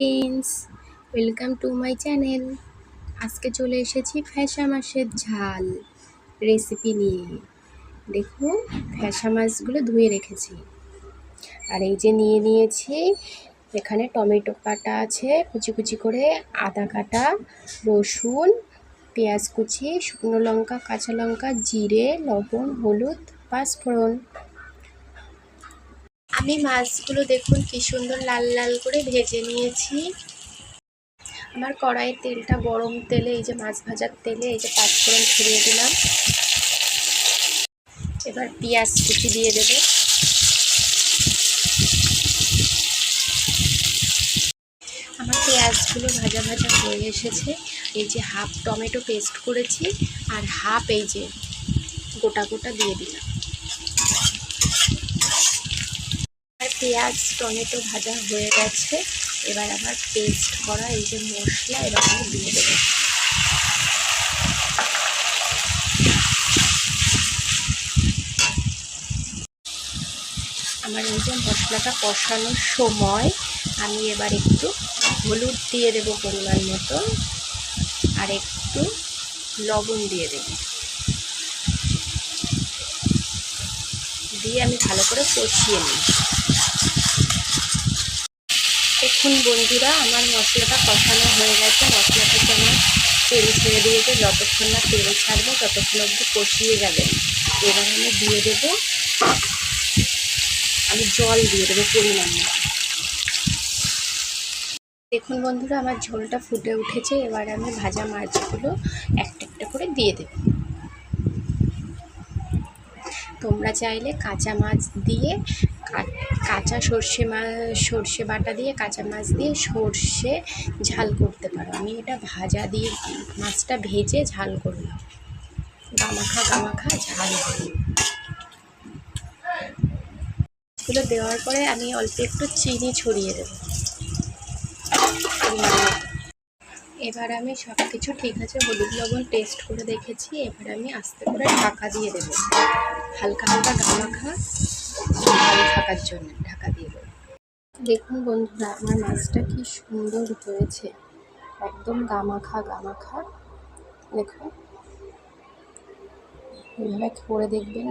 Friends welcome to my channel আজকে চলে এসেছি ফ্যাসা মাছের ঝাল রেসিপি নিয়ে। দেখুন ফ্যাসা মাছগুলো ধুয়ে রেখেছি। আর এই যে নিয়ে নিয়েছি, এখানে টমেটো কাটা আছে, কুচি কুচি করে আদা কাটা, রসুন, পেঁয়াজ কুচি, শুকনো লঙ্কা, কাঁচা লঙ্কা, জিরে, লবণ, হলুদ, পাঁচফোড়ন। আমি মাছগুলো দেখুন কি সুন্দর লাল লাল করে ভেজে নিয়েছি। আমার কড়াইয়ের তেলটা গরম তেলে, এই যে মাছ ভাজার তেলে, এই যে পাঁচফোড়ন ছড়িয়ে দিলাম। এবার পেঁয়াজ কুচি দিয়ে দেব। আমার পেঁয়াজগুলো ভাজা ভাজা হয়ে এসেছে। এই যে হাফ টমেটো পেস্ট করেছি, আর হাফ এই যে গোটা গোটা দিয়ে দিলাম আর পেঁয়াজ, টমেটো ভাজা হয়ে গেছে। এবার আবার পেস্ট করা এই যে মশলা, এবার আমি দিয়ে দেবো। আমার এই যে মশলাটা কষানোর সময় আমি এবার একটু হলুদ দিয়ে দেবো পরিমাণ মতো, আর একটু লবণ দিয়ে দেবো। দিয়ে আমি ভালো করে কষিয়ে নিই দেখুন বন্ধুরা আমার মশলাটা কষানো হয়ে গেছে। মশলা থেকে আমার তেল ছেড়ে দিয়েছে। যতক্ষণ না তেল ছাড়বে, ততক্ষণ অবধি কষিয়ে যাবেন এবার আমি দিয়ে দেব, আমি জল দিয়ে দেবো পরিমাণ দেখুন বন্ধুরা, আমার ঝোলটা ফুটে উঠেছে। এবার আমি ভাজা মাছগুলো একটা একটা করে দিয়ে দেব। তোমরা চাইলে কাঁচা মাছ দিয়ে কাঁচা সর্ষে মাছ সর্ষে বাটা দিয়ে, কাঁচা মাছ দিয়ে সর্ষে ঝাল করতে পারো। আমি এটা ভাজা দিয়ে মাছটা ভেজে ঝাল করলাম। গামাখা গামাখা ঝাল এগুলো দেওয়ার পরে আমি অল্প একটু চিনি ছড়িয়ে দেব। এবার আমি সব কিছু ঠিক আছে, হলুদ লবণ টেস্ট করে দেখেছি। এবার আমি আস্তে করে ঢাকা দিয়ে দেবো। হালকা হালকা গামাখা। ভালো থাকার জন্য ঢাকা দিয়ে দেবো। দেখুন বন্ধুরা, আমার মাছটা কি সুন্দর হয়েছে। একদম গামাখা গামাখা। দেখুন। এভাবে করে দেখবেন